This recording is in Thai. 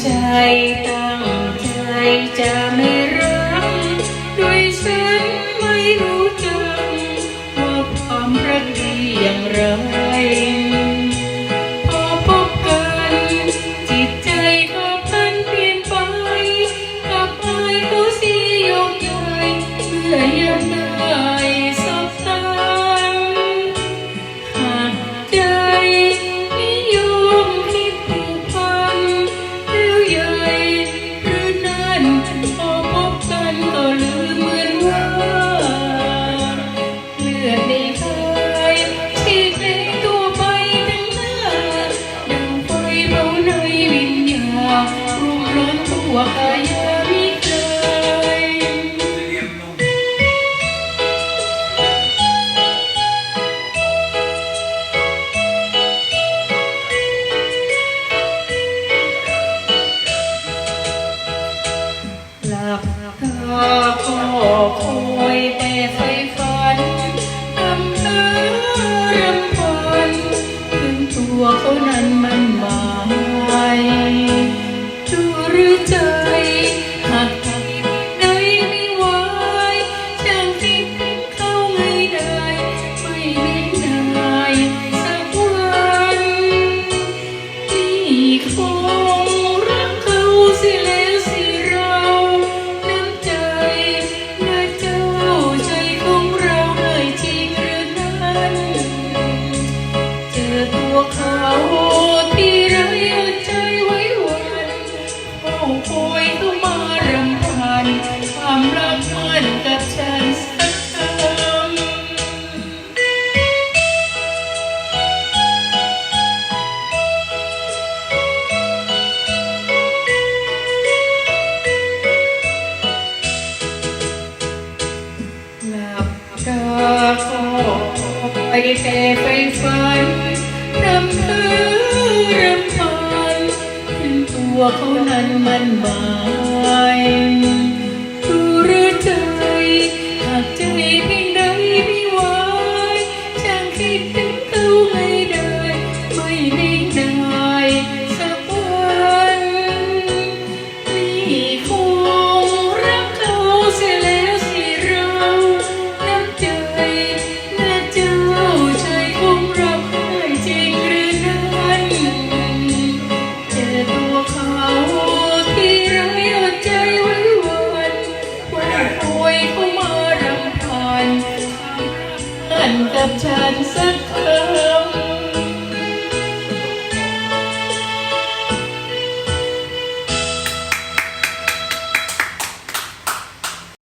ใจตั้งใจจะไม่รักดยฉันไม่รู้จักว่าความรักดีอย่างไรพอพบกันจิตใจก็พันเปลี่ยนไปกับไปเขาสียกย้ายเมื่ย ในวิญญารูปร้อนทั่วกายมิเคยลับาก็ ไม่ได้แต่ไปฝันรำเพ้อรำพันเป็นตัวเขานั้นมันหมายรู้หรือใจ time to